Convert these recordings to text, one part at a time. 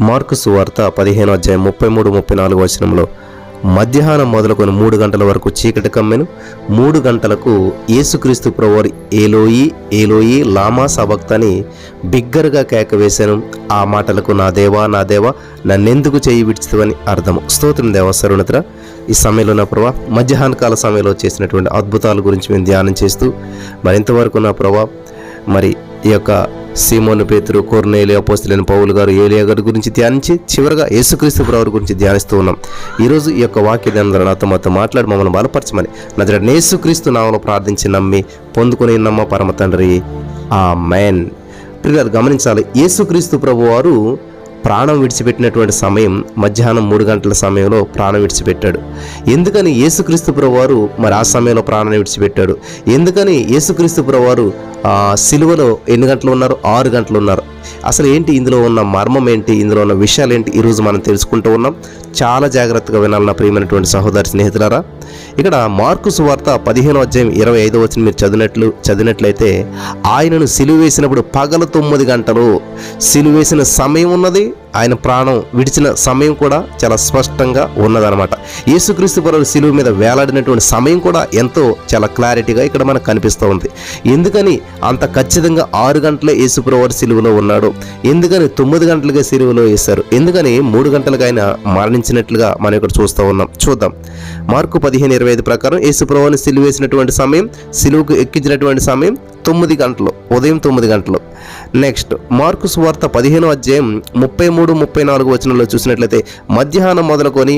Mark సువార్త పదిహేను అధ్యాయం ముప్పై మూడు ముప్పై నాలుగు వచనంలో మధ్యాహ్నం మొదలుకొని మూడు గంటల వరకు చీకటి కమ్మెను. మూడు గంటలకు యేసుక్రీస్తు ప్రభువారి ఏలోయి ఏలోయి లామా సభక్తని బిగ్గరగా కేక వేశాను. ఆ మాటలకు నా దేవా నా దేవా నన్నెందుకు చేయి విడిచితవని అర్థం స్తోత్రం దేవ సరుణతర ఈ సమయంలో నా ప్రభా మధ్యాహ్న కాల సమయంలో చేసినటువంటి అద్భుతాల గురించి మేము ధ్యానం చేస్తూ మరింతవరకు నా ప్రభా మరి ఈ యొక్క సీమోను పేతురు కోర్నేలి అపోస్తులైన పౌలు గారు ఏలియా గారి గురించి ధ్యానించి చివరగా యేసుక్రీస్తు ప్రభు గురించి ధ్యానిస్తూ ఉన్నాం. ఈరోజు ఈ యొక్క వాక్య ధ్యానం నాతో మాతో మాట్లాడి మమ్మల్ని బలపరచమని నా యేసుక్రీస్తు నామలో ప్రార్థించి నమ్మి పొందుకుని నమ్మ పరమ తండ్రి. ఆ మ్యాన్ ప్రియులు గమనించాలి యేసుక్రీస్తు ప్రభు వారు ప్రాణం విడిచిపెట్టినటువంటి సమయం మధ్యాహ్నం మూడు గంటల సమయంలో ప్రాణం విడిచిపెట్టాడు. ఎందుకని యేసుక్రీస్తు వారు మరి ఆ సమయంలో ప్రాణాన్ని విడిచిపెట్టాడు? ఎందుకని యేసుక్రీస్తు వారు సిలువలో ఎన్ని గంటలు ఉన్నారు? ఆరు గంటలు ఉన్నారు. అసలు ఏంటి ఇందులో ఉన్న మర్మం ఏంటి? ఇందులో ఉన్న విషయాలు ఏంటి? ఈరోజు మనం తెలుసుకుంటూ ఉన్నాం. చాలా జాగ్రత్తగా వినాలన్న ప్రియమైనటువంటి సహోదరి స్నేహితులారా ఇక్కడ మార్కు సువార్త పదిహేను అధ్యాయం ఇరవై ఐదో వచ్చిన మీరు చదివినట్లు చదివినట్లయితే ఆయనను సిలువేసినప్పుడు పగల తొమ్మిది గంటలు. సిలువేసిన సమయం ఉన్నది ఆయన ప్రాణం విడిచిన సమయం కూడా చాలా స్పష్టంగా ఉన్నదనమాట యేసుక్రీస్తు పరువు సిలువ మీద వేలాడినటువంటి సమయం కూడా ఎంతో చాలా క్లారిటీగా ఇక్కడ మనకు కనిపిస్తూ ఉంది. ఎందుకని అంత ఖచ్చితంగా ఆరు గంటలే యేసుప్రవారు సిలువలో ఉన్నాడు. ఎందుకని తొమ్మిది గంటలుగా సిలువలో వేశారు. ఎందుకని మూడు గంటలుగా ఆయన మరణించినట్లుగా మనం ఇక్కడ చూస్తూ ఉన్నాం. చూద్దాం. మార్కు పదిహేను ఇరవై ఐదు ప్రకారం యేసుప్రభుని సిలువ వేసినటువంటి సమయం సిలువుకు ఎక్కించినటువంటి సమయం తొమ్మిది గంటలు ఉదయం తొమ్మిది గంటలు. నెక్స్ట్ మార్కు సువార్త పదిహేను అధ్యాయం ముప్పై మూడు ముప్పై నాలుగు వచనంలో చూసినట్లయితే మధ్యాహ్నం మొదలుకొని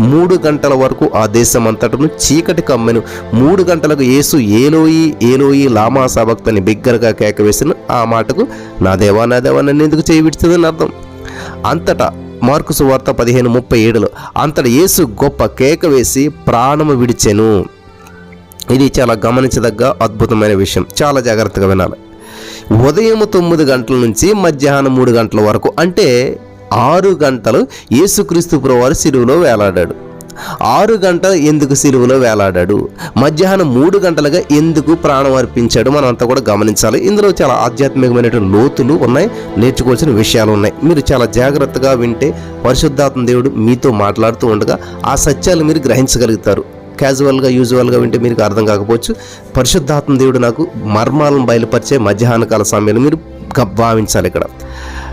మూడు గంటల వరకు ఆ దేశం అంతటను చీకటి కమ్మెను. మూడు గంటలకు యేసు ఏలోయి ఏలోయి లామా సభక్తని బిగ్గరగా కేక వేసిన ఆ మాటకు నా దేవా నా దేవా నన్ను ఎందుకు చేయిబిడుతుందని అర్థం? అంతటా మార్కు సువార్త పదిహేను ముప్పై ఏడులో అంతటా యేసు గొప్ప కేక వేసి ప్రాణము విడిచెను. ఇది చాలా గమనించదగ్గ అద్భుతమైన విషయం. చాలా జాగ్రత్తగా వినాలి. ఉదయం తొమ్మిది గంటల నుంచి మధ్యాహ్నం మూడు గంటల వరకు అంటే ఆరు గంటలు యేసుక్రీస్తు ప్రభువారు సిలువలో వేలాడాడు. ఆరు గంటలు ఎందుకు సిలువలో వేలాడాడు? మధ్యాహ్నం మూడు గంటలుగా ఎందుకు ప్రాణం అర్పించాడు? మనం అంతా కూడా గమనించాలి. ఇందులో చాలా ఆధ్యాత్మికమైనటువంటి లోతులు ఉన్నాయి. నేర్చుకోవాల్సిన విషయాలు ఉన్నాయి. మీరు చాలా జాగ్రత్తగా వింటే పరిశుద్ధాత్మ దేవుడు మీతో మాట్లాడుతూ ఉండగా ఆ సత్యాలు మీరు గ్రహించగలుగుతారు. క్యాజువల్గా యూజువల్గా వింటే మీకు అర్థం కాకపోవచ్చు. పరిశుద్ధాత్మ దేవుడు నాకు మర్మాలను బయలుపరిచే మధ్యాహ్న కాల సమయంలో మీరు భావించాలి ఇక్కడ.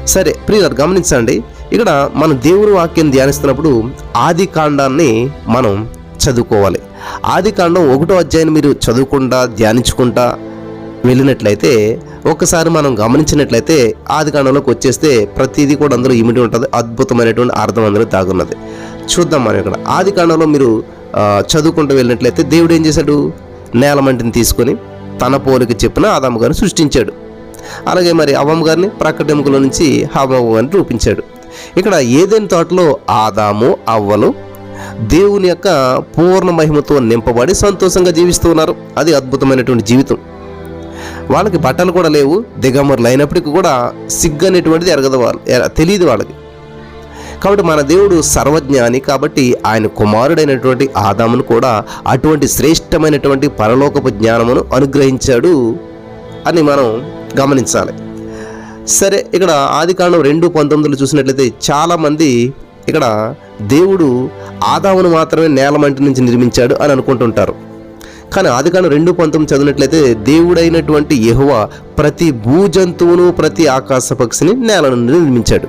సరే ప్రియులారు గమనించండి. ఇక్కడ మనం దేవుని వాక్యం ధ్యానిస్తున్నప్పుడు ఆది కాండాన్ని మనం చదువుకోవాలి. ఆది కాండం ఒకటో అధ్యాయం మీరు చదువుకుంటా ధ్యానించుకుంటా వెళ్ళినట్లయితే ఒక్కసారి మనం గమనించినట్లయితే ఆది కాండంలోకి వచ్చేస్తే ప్రతిదీ కూడా అందులో ఇమిడి ఉంటుంది అద్భుతమైనటువంటి అర్థం అందులో దాగున్నది. చూద్దాం మనం ఇక్కడ ఆది కాండంలో మీరు చదువుకుంటూ వెళ్ళినట్లయితే దేవుడు ఏం చేశాడు? నేలమంటిని తీసుకొని తన పోలికి చెప్పిన ఆదాము గారిని సృష్టించాడు. అలాగే మరి అవమ్మ గారిని ప్రక్కటెముకల నుంచి హాబాబు గారిని రూపించాడు. ఇక్కడ ఏదైనా తోటలో ఆదాము అవ్వలు దేవుని యొక్క పూర్ణ మహిమతో నింపబడి సంతోషంగా జీవిస్తూ ఉన్నారు. అది అద్భుతమైనటువంటి జీవితం. వాళ్ళకి బట్టలు కూడా లేవు దిగమరులు అయినప్పటికీ కూడా సిగ్గు అనేటువంటిది ఎరగదు వాళ్ళు తెలియదు వాళ్ళకి. కాబట్టి మన దేవుడు సర్వజ్ఞాని కాబట్టి ఆయన కుమారుడైనటువంటి ఆదామును కూడా అటువంటి శ్రేష్టమైనటువంటి పరలోకపు జ్ఞానమును అనుగ్రహించాడు అని మనం గమనించాలి. సరే ఇక్కడ ఆదికాండం రెండు పంతొమ్మిదిలో చూసినట్లయితే చాలామంది ఇక్కడ దేవుడు ఆదామును మాత్రమే నేలమంటి నుంచి నిర్మించాడు అని అనుకుంటుంటారు. కానీ ఆదికాండం రెండు పంతొమ్మిది చదివినట్లయితే దేవుడైనటువంటి యహువా ప్రతి భూజంతువును ప్రతి ఆకాశ పక్షిని నేల నుండి నిర్మించాడు.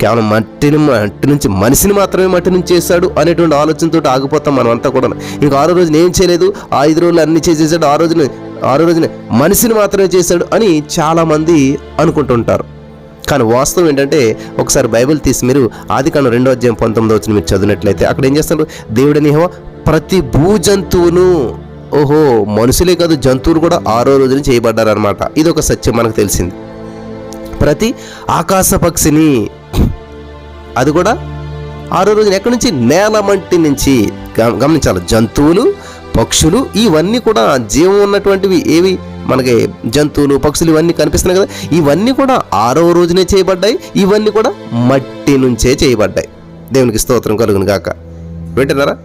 కేవలం మట్టిని మట్టి నుంచి మనిషిని మాత్రమే మట్టి నుంచి చేశాడు అనేటువంటి ఆలోచనతో ఆగిపోతాం మనం అంతా కూడా ఇంకా ఆరో రోజున ఏం చేయలేదు? ఆ ఐదు రోజులు అన్ని చేసేసాడు ఆ రోజున ఆరో రోజున మనిషిని మాత్రమే చేశాడు అని చాలామంది అనుకుంటుంటారు. కానీ వాస్తవం ఏంటంటే ఒకసారి బైబిల్ తీసి మీరు ఆదికాండం రెండో అధ్యాయం పంతొమ్మిదో వచ్చిన మీరు చదివినట్లయితే అక్కడ ఏం చేస్తాడు దేవుడని ప్రతి భూజంతువును ఓహో మనుషులే కాదు జంతువులు కూడా ఆరో రోజున చేయబడ్డారనమాట ఇది ఒక సత్యం మనకు తెలిసింది. ప్రతి ఆకాశ పక్షిని అది కూడా ఆరో రోజున ఎక్కడి నుంచి? నేలమంటి నుంచి గమనించాలి. జంతువులు పక్షులు ఇవన్నీ కూడా జీవం ఉన్నటువంటివి ఏవి? మనకి జంతువులు పక్షులు ఇవన్నీ కనిపిస్తున్నాయి కదా. ఇవన్నీ కూడా ఆరో రోజునే చేయబడ్డాయి. ఇవన్నీ కూడా మట్టి నుంచే చేయబడ్డాయి. దేవునికి స్తోత్రం కలుగును గాక. వింటున్నారా?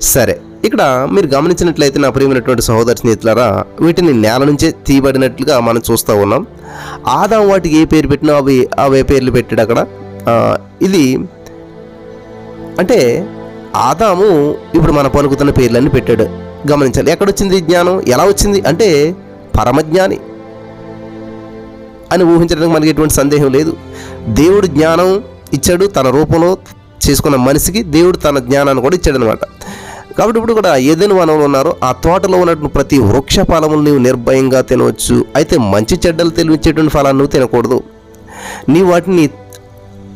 సరే. ఇక్కడ మీరు గమనించినట్లయితే నా ప్రియమైనటువంటి సహోదరి స్నేహితులారా వీటిని నేల నుంచే తీయబడినట్లుగా మనం చూస్తూ ఉన్నాం. ఆదాం వాటికి ఏ పేరు పెట్టినా అవి అవే పేర్లు పెట్టాడు అక్కడ. ఇది అంటే ఆదాము ఇప్పుడు మన పలుకుతున్న పేర్లన్నీ పెట్టాడు. గమనించాలి. ఎక్కడొచ్చింది జ్ఞానం? ఎలా వచ్చింది? అంటే పరమజ్ఞాని అని ఊహించడానికి మనకి ఎటువంటి సందేహం లేదు. దేవుడు జ్ఞానం ఇచ్చాడు తన రూపంలో చేసుకున్న మనిషికి దేవుడు తన జ్ఞానాన్ని కూడా ఇచ్చాడు అనమాట కాబట్టి ఇప్పుడు కూడా ఏదైనా వనంలో ఉన్నారో ఆ తోటలో ఉన్నటువంటి ప్రతి వృక్ష ఫలములు నీవు నిర్భయంగా తినవచ్చు. అయితే మంచి చెడ్డలు తెలివించేటువంటి ఫలాన్ని నువ్వు తినకూడదు. నీ వాటిని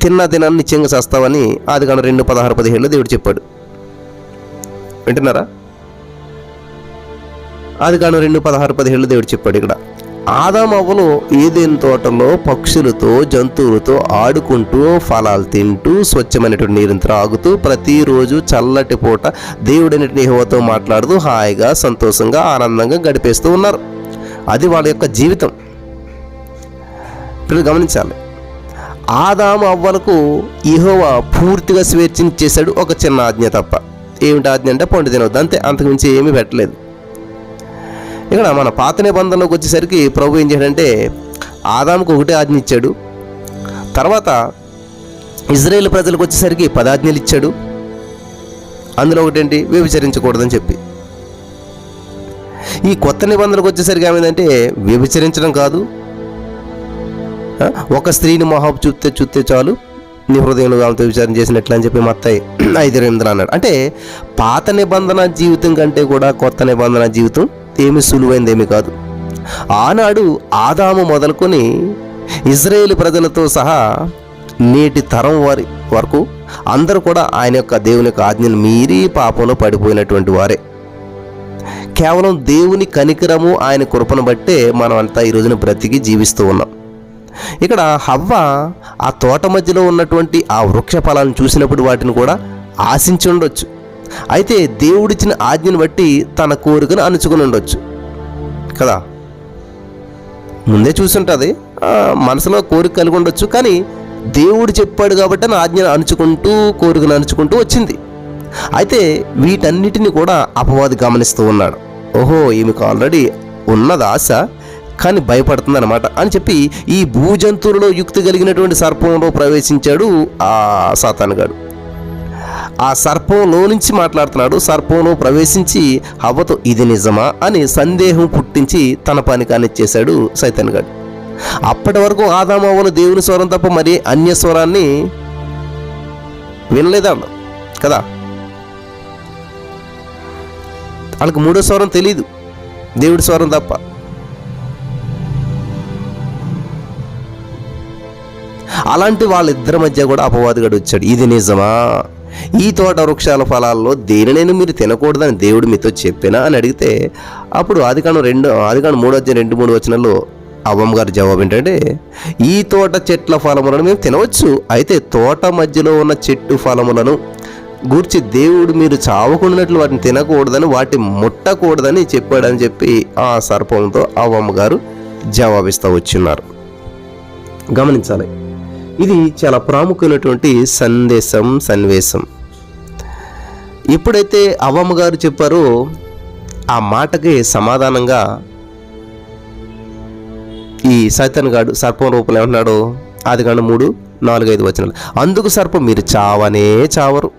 తిన్న దినాన్ని నిత్యంగా చేస్తావని ఆది కాను రెండు పదహారు పదిహేడులో దేవుడు చెప్పాడు. వింటున్నారా? ఆది కాను రెండు పదహారు పదిహేడులో దేవుడు చెప్పాడు ఇక్కడ. ఆదామవ్వలు ఏదేని తోటలో పక్షులతో జంతువులతో ఆడుకుంటూ ఫలాలు తింటూ స్వచ్ఛమైనటువంటి నీరుని త్రాగుతూ ప్రతిరోజు చల్లటి పూట దేవుడైనటువంటి యెహోవాతో మాట్లాడుతూ హాయిగా సంతోషంగా ఆనందంగా గడిపేస్తూ ఉన్నారు. అది వాళ్ళ యొక్క జీవితం. ఇప్పుడు గమనించాలి. ఆదాము అవ్వలకు యెహోవా పూర్తిగా స్వేచ్ఛించేశాడు ఒక చిన్న ఆజ్ఞ తప్ప. ఏమిటి ఆజ్ఞ అంటే పండు తినవద్దు అంతే. అంతకుమించి ఏమీ పెట్టలేదు. ఇక్కడ మన పాత నిబంధనలోకి వచ్చేసరికి ప్రభు ఏం చేశాడంటే ఆదాముకు ఒకటే ఆజ్ఞ ఇచ్చాడు. తర్వాత ఇజ్రాయేల్ ప్రజలకు వచ్చేసరికి పదాజ్ఞలు ఇచ్చాడు. అందులో ఒకటేంటి? వ్యభిచరించకూడదని చెప్పి. ఈ కొత్త నిబంధనలకు వచ్చేసరికి ఏమైందంటే వ్యభిచరించడం కాదు. ఒక స్త్రీని మొహాబు చూస్తే చూస్తే చాలు నీ హృదయంలో ఆమెతో విచారం చేసినట్లు అని చెప్పి మత్తాయి ఐదు ఎనిమిదిలో అన్నాడు. అంటే పాత నిబంధన జీవితం కంటే కూడా కొత్త నిబంధన జీవితం ఏమి సులువైందేమి కాదు. ఆనాడు ఆదాము మొదలుకొని ఇజ్రాయేల్ ప్రజలతో సహా నేటి తరం వారి వరకు అందరూ కూడా ఆయన యొక్క దేవుని యొక్క ఆజ్ఞను మీరి పాపంలో పడిపోయినటువంటి వారే. కేవలం దేవుని కనికరము ఆయన కృపను బట్టే మనం అంతా ఈ రోజున బ్రతికి జీవిస్తూ ఉన్నాం. ఇక్కడ హవ్వ ఆ తోట మధ్యలో ఉన్నటువంటి ఆ వృక్ష ఫలాలను చూసినప్పుడు వాటిని కూడా ఆశించి ఉండొచ్చు. అయితే దేవుడిచ్చిన ఆజ్ఞను బట్టి తన కోరికను అణుచుకుని ఉండొచ్చు. కదా? ముందే చూసుంటుంది మనసులో కోరిక కలిగి ఉండొచ్చు కానీ దేవుడు చెప్పాడు కాబట్టి నా ఆజ్ఞను అణుచుకుంటూ కోరికను అణుచుకుంటూ వచ్చింది. అయితే వీటన్నిటిని కూడా అపవాది గమనిస్తూ ఉన్నాడు. ఓహో ఈమెకు ఆల్రెడీ ఉన్నది ఆశ కానీ భయపడుతుందన్నమాట అని చెప్పి ఈ భూజంతువులలో యుక్తి కలిగినటువంటి సర్పంలో ప్రవేశించాడు ఆ సాతానుగాడు. ఆ సర్పంలో నుంచి మాట్లాడుతున్నాడు సర్పంలో ప్రవేశించి హవ్వతో ఇది నిజమా? అని సందేహం పుట్టించి తన పని కానిచ్చేశాడు సైతన్ గాడు. అప్పటి వరకు ఆదామవ్వలు దేవుని స్వరం తప్ప మరి అన్య స్వరాన్ని వినలేదాళ్ళు కదా? వాళ్ళకి మూడో స్వరం తెలియదు దేవుడి స్వరం తప్ప. అలాంటి వాళ్ళిద్దరి మధ్య కూడా అపవాదిగాడు వచ్చాడు. ఇది నిజమా? ఈ తోట వృక్షాల ఫలాల్లో దేనినైనా మీరు తినకూడదని దేవుడు మీతో చెప్పినా అని అడిగితే అప్పుడు ఆదికాండం రెండు ఆదికాండం మూడు వచ్చిన రెండు మూడు వచనంలో అవ్వమ్మ గారి జవాబు ఏంటంటే ఈ తోట చెట్ల ఫలములను మేము తినవచ్చు అయితే తోట మధ్యలో ఉన్న చెట్టు ఫలములను గూర్చి దేవుడు మీరు చావకుండానట్లు వాటిని తినకూడదని వాటి ముట్టకూడదని చెప్పాడని చెప్పి ఆ సర్పంతో అవ్వమ్మ గారు జవాబిస్తూ వచ్చిన్నారు గమనించాలి. ఇది చాలా ప్రాముఖ్యమైనటువంటి సందేశం సన్నివేశం. ఎప్పుడైతే అవ్వమ్మ గారు చెప్పారో ఆ మాటకి సమాధానంగా ఈ సైతన్ గాడు సర్పం రూపంలో ఏమంటున్నాడు? అది కానీ మూడు నాలుగు ఐదు వచనాలు. అందుకు సర్పం మీరు చావనే చావరు.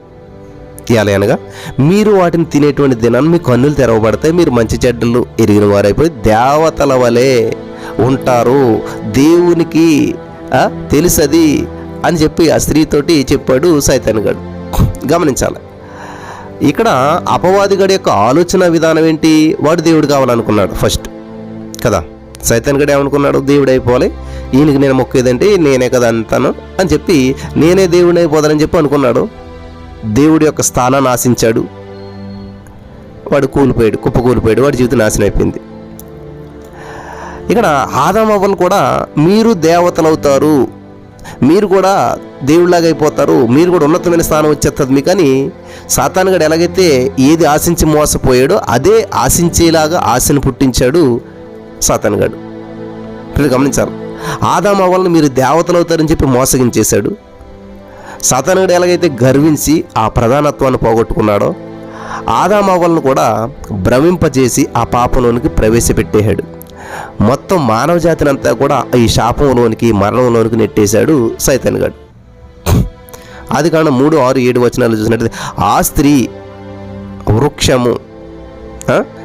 ఇవ్వాలి అనగా మీరు వాటిని తినేటువంటి దినాన్ని మీ కన్నులు తెరవబడతాయి మీరు మంచి చెడ్డలు ఎరిగిన వారైపోయి దేవతల వలె ఉంటారు. దేవునికి తెలుసది అని చెప్పి ఆ స్త్రీతోటి చెప్పాడు సైతాన్గాడు గమనించాలి. ఇక్కడ అపవాదిగడి యొక్క ఆలోచన విధానం ఏంటి? వాడు దేవుడు కావాలనుకున్నాడు ఫస్ట్. కదా? సైతాన్ గడి ఏమనుకున్నాడు? దేవుడు అయిపోవాలి. ఈయనకి నేను మొక్కేదంటే నేనే కదా అంటాను అని చెప్పి నేనే దేవుడు అయిపోతానని చెప్పి అనుకున్నాడు. దేవుడి యొక్క స్థానాన్ని ఆశించాడు. వాడు కూలిపోయాడు కుప్ప కూలిపోయాడు వాడి జీవితం నాశనం అయిపోయింది. ఇక్కడ ఆదమవ్వను కూడా మీరు దేవతలు అవుతారు మీరు కూడా దేవుడిలాగా అయిపోతారు. మీరు కూడా ఉన్నతమైన స్థానం వచ్చేస్తుంది మీకు అని సాతానుగడు ఎలాగైతే ఏది ఆశించి మోసపోయాడో అదే ఆశించేలాగా ఆశను పుట్టించాడు సాతానుగాడు ఇప్పుడు గమనించాలి. ఆదామవ్వలను మీరు దేవతలు అవుతారని చెప్పి మోసగించేశాడు. సాతానుగడు ఎలాగైతే గర్వించి ఆ ప్రధానత్వాన్ని పోగొట్టుకున్నాడో ఆదామ వలన కూడా భ్రమింపజేసి ఆ పాపంలోనికి ప్రవేశపెట్టేశాడు. మొత్తం మానవ జాతినంతా కూడా ఈ శాపంలోనికి మరణంలోనికి నెట్టేశాడు సైతన్ గడు. అది కారణం మూడు ఆరు ఏడు వచనాలు చూసినట్లయితే ఆ స్త్రీ వృక్షము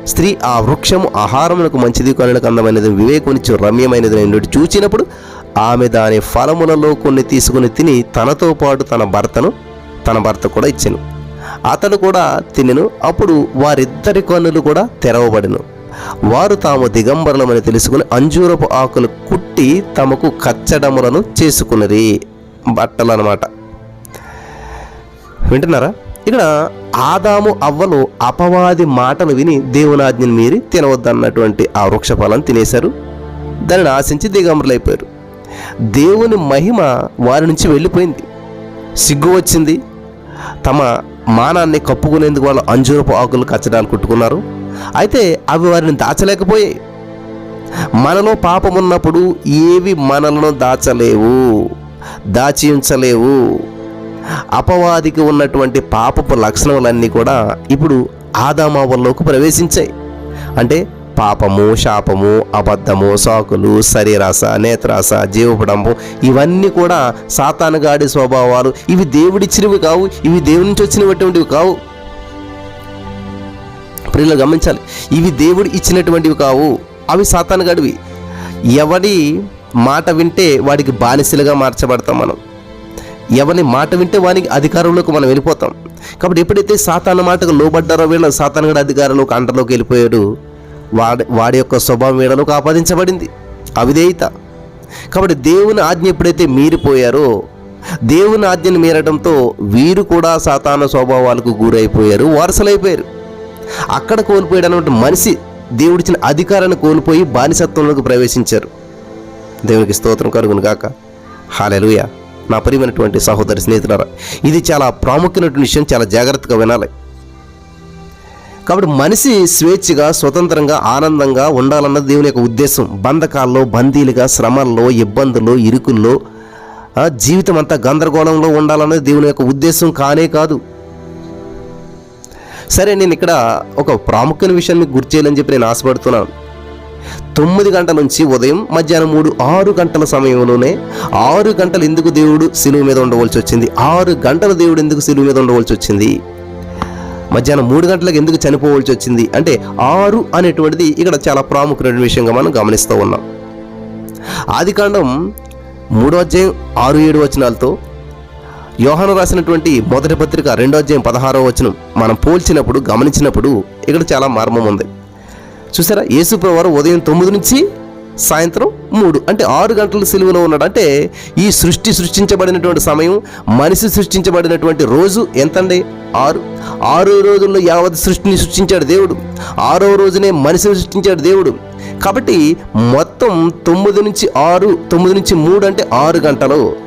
స్త్రీ ఆ వృక్షము ఆహారమునకు మంచిది కనులకు అందమైనది వివేకునిచ్చు రమ్యమైనది నుండి చూచినప్పుడు ఆమె దాని ఫలములలో కొన్ని తీసుకుని తిని తనతో పాటు తన భర్తను తన భర్త కూడా ఇచ్చాను. అతడు కూడా తినెను. అప్పుడు వారిద్దరి కన్నులు కూడా తెరవబడిను. వారు తాము దిగంబరులమని తెలుసుకుని అంజూరపు ఆకులు కుట్టి తమకు కచ్చడములను చేసుకున్నది. బట్టలు అన్నమాట వింటున్నారా? ఇక్కడ ఆదాము అవ్వలు అపవాది మాటలు విని దేవునాజ్ఞని మీరి తినవద్దన్నటువంటి ఆ వృక్ష ఫలం తినేశారు. దానిని ఆశించి దిగంబరులైపోయారు. దేవుని మహిమ వారి నుంచి వెళ్ళిపోయింది. సిగ్గు వచ్చింది. తమ మానాన్ని కప్పుకునేందుకు వాళ్ళు అంజూరపు ఆకులు కచ్చడాలు కుట్టుకున్నారు. అయితే అవి వారిని దాచలేకపోయాయి. మనలో పాపం ఉన్నప్పుడు ఏవి మనలను దాచలేవు దాచి ఉంచలేవు అపవాదికి ఉన్నటువంటి పాపపు లక్షణములన్నీ కూడా ఇప్పుడు ఆదామావల్లోకి ప్రవేశించాయి. అంటే పాపము శాపము అబద్ధము సాకులు శరీరాస నేత్రాస జీవపడంబు ఇవన్నీ కూడా సాతానగాడి స్వభావాలు. ఇవి దేవుడిచ్చినవి కావు ఇవి దేవుడి నుంచి వచ్చినటువంటివి కావు. ప్రియులు గమనించాలి. ఇవి దేవుడు ఇచ్చినటువంటివి కావు. అవి సాతానుగాడివి ఎవడి మాట వింటే వాడికి బానిసలుగా మార్చబడతాం మనం. ఎవరి మాట వింటే వానికి అధికారంలోకి మనం వెళ్ళిపోతాం. కాబట్టి ఎప్పుడైతే సాతాన మాటకు లోబడ్డారో వీళ్ళ సాతానుగడ అధికారంలోకి అంటలోకి వెళ్ళిపోయాడు. వాడి వాడి యొక్క స్వభావం వీళ్ళలోకి ఆపాదించబడింది అవిధేయత. కాబట్టి దేవుని ఆజ్ఞ ఎప్పుడైతే మీరిపోయారో దేవుని ఆజ్ఞను మీరడంతో వీరు కూడా సాతాన స్వభావాలకు గురైపోయారు వారసులైపోయారు. అక్కడ కోల్పోయాడన్నటువంటి మనిషి దేవుడిచ్చిన అధికారాన్ని కోల్పోయి బానిసత్వంలోకి ప్రవేశించారు. దేవునికి స్తోత్రం కలుగును గాక. హాలెలుయ. నా ప్రియమైనటువంటి సహోదరి స్నేహితులారా ఇది చాలా ప్రాముఖ్యమైనటువంటి విషయం చాలా జాగ్రత్తగా వినాలి. కాబట్టి మనిషి స్వేచ్ఛగా స్వతంత్రంగా ఆనందంగా ఉండాలన్నది దేవుని యొక్క ఉద్దేశం. బంధకాల్లో బందీలుగా శ్రమల్లో ఇబ్బందుల్లో ఇరుకుల్లో జీవితం అంతా గందరగోళంలో ఉండాలన్నది దేవుని యొక్క ఉద్దేశం కానే కాదు. సరే నేను ఇక్కడ ఒక ప్రాముఖ్యమైన విషయాన్ని మీకు గుర్తు చేయాలని చెప్పి నేను ఆశపడుతున్నాను. తొమ్మిది గంటల నుంచి ఉదయం మధ్యాహ్నం మూడు ఆరు గంటల సమయంలోనే ఆరు గంటలు ఎందుకు దేవుడు సిలువు మీద ఉండవలసి వచ్చింది? ఆరు గంటల దేవుడు ఎందుకు సిలువు మీద ఉండవలసి వచ్చింది? మధ్యాహ్నం మూడు గంటలకు ఎందుకు చనిపోవలసి వచ్చింది? అంటే ఆరు అనేటువంటిది ఇక్కడ చాలా ప్రాముఖ్యమైన విషయంగా మనం గమనిస్తూ ఉన్నాం. ఆదికాండం మూడో అధ్యాయం ఆరు ఏడు వచనాలతో యోహాను రాసినటువంటి మొదటి పత్రిక రెండో అధ్యాయం పదహారో వచనం మనం పోల్చినప్పుడు గమనించినప్పుడు ఇక్కడ చాలా మర్మం ఉంది. చూసారా? యేసుప్రభు వారు ఉదయం తొమ్మిది నుంచి సాయంత్రం మూడు అంటే ఆరు గంటల సెలవులో ఉన్నాడు. అంటే ఈ సృష్టి సృష్టించబడినటువంటి సమయం మనిషి సృష్టించబడినటువంటి రోజు ఎంతండి? ఆరు. ఆరు రోజుల్లో యావత్ సృష్టిని సృష్టించాడు దేవుడు. ఆరో రోజునే మనిషిని సృష్టించాడు దేవుడు. కాబట్టి మొత్తం తొమ్మిది నుంచి ఆరు తొమ్మిది నుంచి మూడు అంటే ఆరు గంటలు.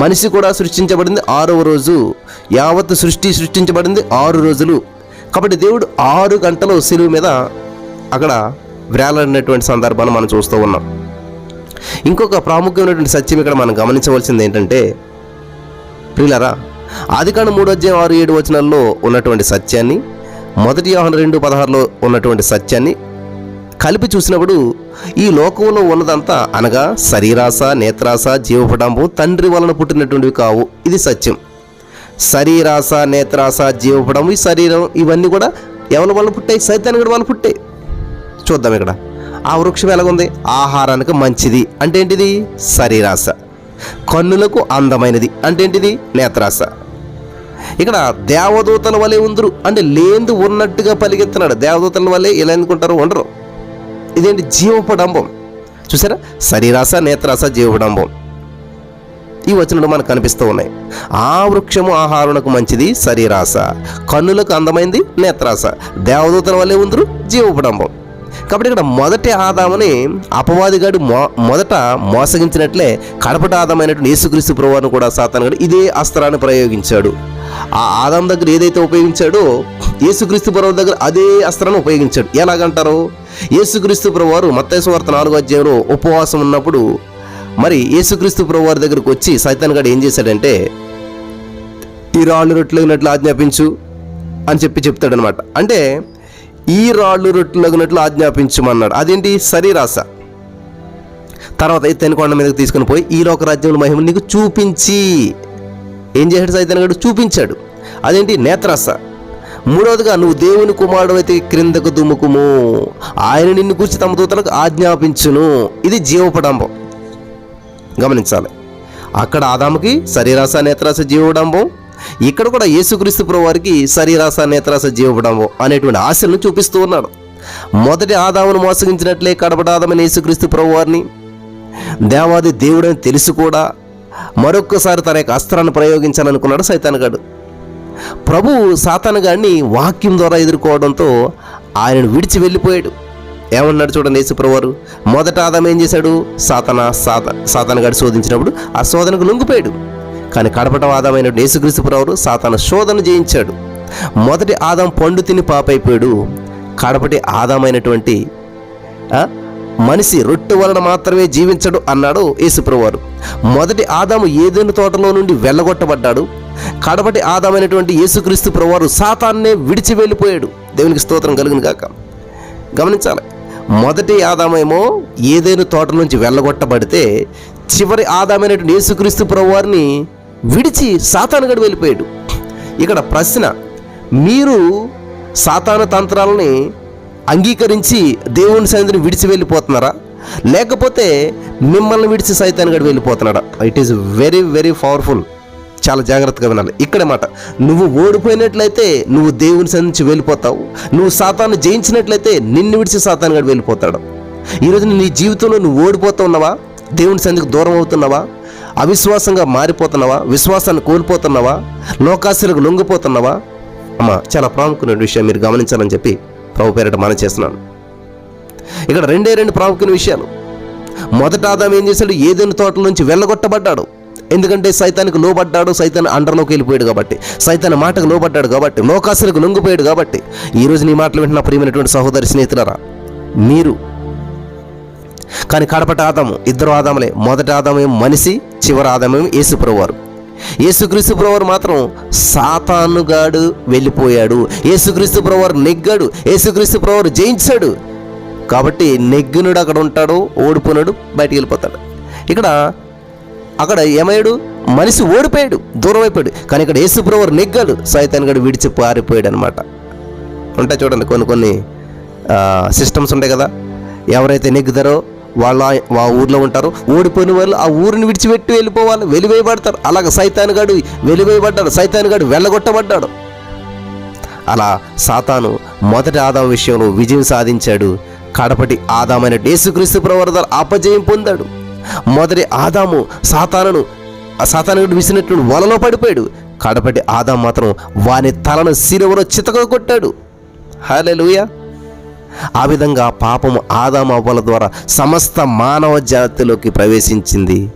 మనిషి కూడా సృష్టించబడింది ఆరవ రోజు యావత్ సృష్టి సృష్టించబడింది ఆరు రోజులు. కాబట్టి దేవుడు ఆరు గంటలు సిలువు మీద అక్కడ వేలాడినటువంటి సందర్భాన్ని మనం చూస్తూ ఉన్నాం. ఇంకొక ప్రాముఖ్యమైనటువంటి సత్యం ఇక్కడ మనం గమనించవలసింది ఏంటంటే ప్రియులరా ఆదికాండ మూడు అధ్యాయం ఆరు ఏడు వచనాల్లో ఉన్నటువంటి సత్యాన్ని మొదటి యోహాను రెండు పదహారులో ఉన్నటువంటి సత్యాన్ని కలిపి చూసినప్పుడు ఈ లోకంలో ఉన్నదంతా అనగా శరీరాస నేత్రాస జీవపడంబు తండ్రి వలన పుట్టినటువంటివి కావు. ఇది సత్యం. శరీరాస నేత్రాస జీవపడం ఈ శరీరం ఇవన్నీ కూడా ఎవరి వల్ల పుట్టాయి? సైతానికి కూడా వాళ్ళు పుట్టాయి. చూద్దాం ఇక్కడ. ఆ వృక్షం ఎలాగుంది? ఆహారానికి మంచిది. అంటే ఏంటిది? శరీరాస కన్నులకు అందమైనది. అంటే ఏంటిది? నేత్రాస ఇక్కడ దేవదూతల వలె ఉందరు. అంటే లేందు ఉన్నట్టుగా పలిగెత్తున్నాడు దేవదూతల వలె ఇలా ఎందుకుంటారు ఉండరు ఇదేంటి జీవపడంబం? చూసారా? శరీరాస నేత్రాస జీవపడంబం. ఈ వచనంలో మనకు కనిపిస్తూ ఉన్నాయి. ఆ వృక్షము ఆహారునకు మంచిది శరీరాస. కన్నులకు అందమైంది నేత్రాస. దేవదూతల వల్లే ఉందరు జీవపడంబం. కాబట్టి ఇక్కడ మొదటి ఆదాముని అపవాదిగాడు మొ మొదట మోసగించినట్లే కడపట ఆదామైనటువంటి యేసుక్రీస్తు ప్రభువారిని కూడా సాతానుగాడు ఇదే అస్త్రాన్ని ప్రయోగించాడు. ఆ ఆదాం దగ్గర ఏదైతే ఉపయోగించాడో యేసుక్రీస్తు ప్రభు దగ్గర అదే అస్త్రాన్ని ఉపయోగించాడు. ఎలాగంటారు? యేసుక్రీస్తు ప్రభువారు మత్తేశ్వార్త నాలుగో అధ్యాయంలో ఉపవాసం ఉన్నప్పుడు మరి యేసుక్రీస్తు ప్రభువారి దగ్గరకు వచ్చి సైతాన్ గడు ఏం చేశాడంటే ఈ రాళ్ళు రొట్టెలగినట్లు ఆజ్ఞాపించు అని చెప్పి చెప్తాడనమాట అంటే ఈ రాళ్ళు రొట్టెలగినట్లు ఆజ్ఞాపించమన్నాడు. అదేంటి? శరీరాశ. తర్వాత ఎత్తైన కొండ మీదకి తీసుకుని పోయి ఈ లోక రాజ్యంలో మహిమ నీకు చూపించి. ఏం చేశాడు సైతాన్ గడు చూపించాడు. అదేంటి? నేత్రాస మూడవదిగా నువ్వు దేవుని కుమారుడు అయితే క్రిందకు దుమ్ముకుము. ఆయన నిన్ను కూర్చి తమ దూతలకు ఆజ్ఞాపించును. ఇది జీవపడంబం గమనించాలి. అక్కడ ఆదాముకి శరీరాస నేత్రాస జీవడంబం ఇక్కడ కూడా యేసుక్రీస్తు ప్రభు వారికి శరీరాస నేత్రాస జీవపడము అనేటువంటి ఆశలను చూపిస్తూ ఉన్నాడు. మొదటి ఆదామును మోసగించినట్లే కడపటి యేసుక్రీస్తు ప్రభు వారిని దేవాది దేవుడని తెలిసి కూడా. మరొక్కసారి తన యొక్క అస్త్రాన్ని ప్రయోగించాలనుకున్నాడు సైతానగాడు ప్రభు సాతానగాడిని వాక్యం ద్వారా ఎదుర్కోవడంతో ఆయనను విడిచి వెళ్ళిపోయాడు. ఏమన్నాడు చూడండి యేసుప్రవారు మొదట ఆదాం ఏం చేశాడు? సాతన సాత సాతానగాడు శోధించినప్పుడు ఆ శోధనకు లొంగిపోయాడు. కానీ కడపట ఆదామైన యేసుక్రీస్తు ప్రవరు సాతాన శోధన జయించాడు. మొదటి ఆదాం పండు తిని పాపైపోయాడు. కడపటి ఆదామైనటువంటి మనిషి రొట్టె వలన మాత్రమే జీవించడు అన్నాడు యేసుప్రవారు మొదటి ఆదాము ఏదైనా తోటలో నుండి వెళ్ళగొట్టబడ్డాడు. కడపటి ఆదామైనటువంటి యేసుక్రీస్తు ప్రవారు సాతాన్నే విడిచి వెళ్ళిపోయాడు. దేవునికి స్తోత్రం కలిగిన కాక గమనించాలి. మొదటి ఆదామేమో ఏదైనా తోట నుంచి వెళ్ళగొట్టబడితే చివరి ఆదామైనటువంటి యేసుక్రీస్తు ప్రభువారిని విడిచి సాతానుగడు వెళ్ళిపోయాడు. ఇక్కడ ప్రశ్న మీరు సాతాన తంత్రాలని అంగీకరించి దేవుని సన్నిధిని విడిచి వెళ్ళిపోతున్నారా? లేకపోతే మిమ్మల్ని విడిచి సైతానుగడు వెళ్ళిపోతున్నాడా? It is very very powerful చాలా జాగ్రత్తగా వినాలి. ఇక్కడ మాట నువ్వు ఓడిపోయినట్లయితే నువ్వు దేవుని సంధించి వెళ్ళిపోతావు. నువ్వు సాతాన్ని జయించినట్లయితే నిన్ను విడిచి సాతాను వెళ్ళిపోతాడు. ఈరోజు నీ జీవితంలో నువ్వు ఓడిపోతున్నావా దేవుని సంధికి దూరం అవుతున్నావా? అవిశ్వాసంగా మారిపోతున్నావా? విశ్వాసాన్ని కోల్పోతున్నావా? లోకాశలకు లొంగిపోతున్నావా? అమ్మ చాలా ప్రాముఖ్యమైన విషయం మీరు గమనించాలని చెప్పి ప్రభు పేరిట మనం చేస్తున్నాను. ఇక్కడ రెండే రెండు ప్రాముఖ్యమైన విషయాలు. మొదట ఆదాం ఏం చేశాడు? ఏదైనా తోటల నుంచి వెళ్ళగొట్టబడ్డాడు. ఎందుకంటే సైతానికి లోబడ్డాడు సైతాన్ని అండర్లోకి వెళ్ళిపోయాడు కాబట్టి సైతాన్ని మాటకు లోబడ్డాడు కాబట్టి లోకాసులకు లొంగిపోయాడు కాబట్టి ఈరోజు నీ మాటలు వింటున్న ప్రియమైనటువంటి సహోదరి స్నేహితులరా మీరు కానీ కడపట ఆదాము ఇద్దరు ఆదాములే. మొదటి ఆదామేమో మనిషి చివరి ఆదామేమో యేసుప్రవారు యేసుక్రీస్తు ప్రవారు మాత్రం సాతానుగాడు వెళ్ళిపోయాడు. యేసుక్రీస్తు ప్రవారు నెగ్గాడు. యేసుక్రీస్తు ప్రవారు జయించాడు. కాబట్టి నెగ్గునుడు అక్కడ ఉంటాడు ఓడిపోయినాడు బయటికి వెళ్ళిపోతాడు. ఇక్కడ అక్కడ ఏమయ్యాడు? మనిషి ఓడిపోయాడు దూరం అయిపోయాడు. కానీ ఇక్కడ యేసుప్రవారు నెగ్గాడు సైతాన్ విడిచి పారిపోయాడు అనమాట ఉంటాయి చూడండి కొన్ని కొన్ని సిస్టమ్స్ ఉంటాయి కదా. ఎవరైతే నెగ్గుతారో వాళ్ళ ఆ ఊర్లో ఉంటారు. ఓడిపోయిన వాళ్ళు ఆ ఊరిని విడిచిపెట్టి వెళ్ళిపోవాలి వెలివేయబడతారు. అలాగ సైతానుగాడు వెలివేయబడ్డాడు సైతానుగాడు వెళ్ళగొట్టబడ్డాడు. అలా సాతాను మొదటి ఆదాం విషయంలో విజయం సాధించాడు. కడపటి ఆదామైన యేసుక్రీస్తు ప్రవర్తన అపజయం పొందాడు. మొదటి ఆదాము సాతానును సాతానుడు విసినట్లు వలలో పడిపోయాడు. కడపటి ఆదాం మాత్రం వాని తలను సిలువలో చితక కొట్టాడు హల్లెలూయా. ఆ విధంగా పాపము ఆదాము అవ్వల ద్వారా సమస్త మానవ జాతిలోకి ప్రవేశించింది.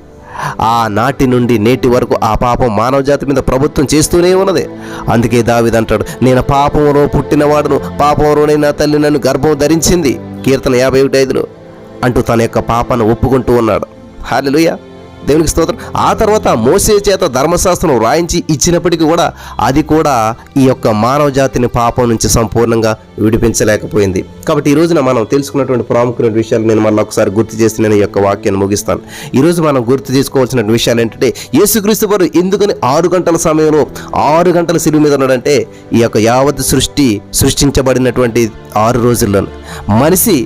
ఆ నాటి నుండి నేటి వరకు ఆ పాపం మానవ జాతి మీద ప్రభుత్వం చేస్తూనే ఉన్నది. అందుకే దావిదంటాడు నేను పాపంలో పుట్టినవాడును పాపంలోనే నా తల్లి నన్ను గర్భం ధరించింది. కీర్తన యాభై ఒకటి ఐదులో అంటూ తన యొక్క పాపను ఒప్పుకుంటూ ఉన్నాడు. హాలెలుయ! దేవునికి స్తోత్రం. ఆ తర్వాత మోసే చేత ధర్మశాస్త్రం రాయించి ఇచ్చినప్పటికీ కూడా అది కూడా ఈ యొక్క మానవ జాతిని పాపం నుంచి సంపూర్ణంగా విడిపించలేకపోయింది. కాబట్టి ఈ రోజున మనం తెలుసుకున్నటువంటి ప్రాముఖ్యమైన విషయాలు నేను మళ్ళీ ఒకసారి గుర్తు చేసి నేను ఈ యొక్క వాక్యాన్ని ముగిస్తాను. ఈరోజు మనం గుర్తు చేసుకోవాల్సిన విషయాలు ఏంటంటే యేసుక్రీస్తు వారు ఎందుకని ఆరు గంటల సమయంలో ఆరు గంటల సిలువ మీద ఉన్నాడంటే ఈ యొక్క యావత్ సృష్టి సృష్టించబడినటువంటి ఆరు రోజుల్లో మనిషి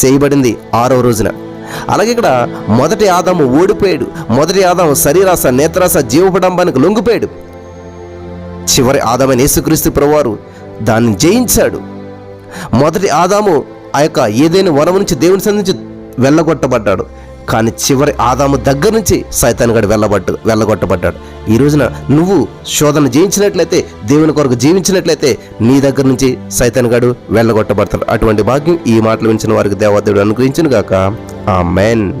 చేయబడింది ఆరో రోజున. అలాగే ఇక్కడ మొదటి ఆదాము ఓడిపోయాడు. మొదటి ఆదాము శరీరాస నేత్రాస జీవపడంబానికి లొంగిపోయాడు. చివరి ఆదామని యేసుక్రీస్తు ప్రభువారు దాన్ని జయించాడు. మొదటి ఆదాము ఆ యొక్క ఏదైనా వనం నుంచి దేవుని సంధించి వెళ్ళగొట్టబడ్డాడు. కానీ చివరి ఆదాము దగ్గర నుంచి సైతాన్ సైతానుగాడు వెళ్ళబడ్డు వెళ్ళగొట్టబడ్డాడు. ఈ రోజున నువ్వు శోధన జయించినట్లయితే దేవుని కొరకు జీవించినట్లయితే నీ దగ్గర నుంచి సైతన్గాడు వెళ్ళగొట్టబడతాడు. అటువంటి భాగ్యం ఈ మాటలు వించిన వారికి దేవదేవుడు అనుగ్రహించును గాక ఆ మెన్